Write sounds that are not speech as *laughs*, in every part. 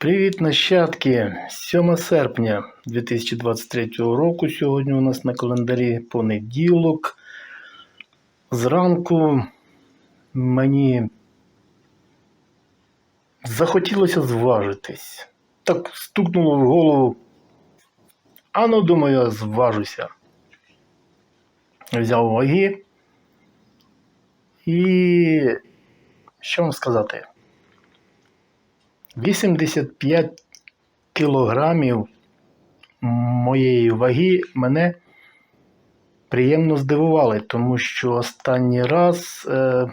Привіт, нащадки! 7 серпня 2023 року. Сьогодні у нас на календарі понеділок. Зранку мені захотілося зважитись. Так стукнуло в голову. А ну, думаю, я зважуся. Взяв ваги. І що вам сказати? 85 кілограмів моєї ваги мене приємно здивували, тому що останній раз, е,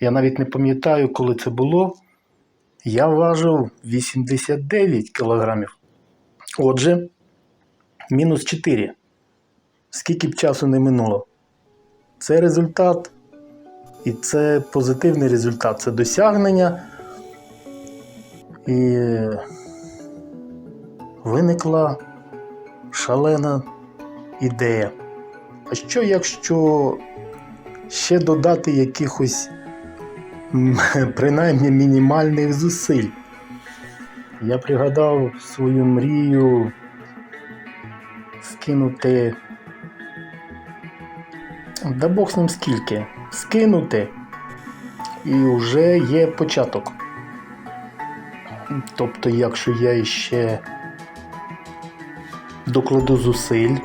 я навіть не пам'ятаю, коли це було, я важив 89 кілограмів. Отже, мінус 4. Скільки б часу не минуло. Це результат, і це позитивний результат, це досягнення. І виникла шалена ідея. А що якщо ще додати якихось *laughs* принаймні мінімальних зусиль? Я пригадав свою мрію скинути. Да Бог з ним скільки. Скинути. І вже є початок. Тобто, якщо я ще докладу зусиль,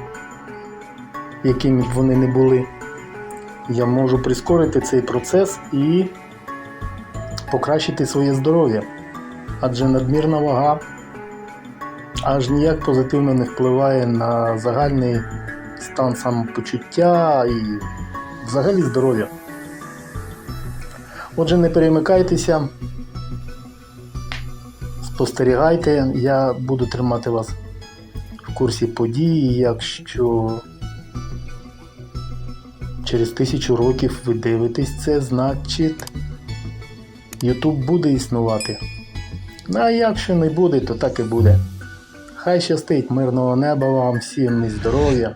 якими б вони не були, я можу прискорити цей процес і покращити своє здоров'я. Адже надмірна вага аж ніяк позитивно не впливає на загальний стан самопочуття і взагалі здоров'я. Отже, не перемикайтеся. Спостерігайте, я буду тримати вас в курсі подій, якщо через тисячу років ви дивитесь це, значить YouTube буде існувати. Ну, а якщо не буде, то так і буде. Хай щастить мирного неба вам, всім і здоров'я.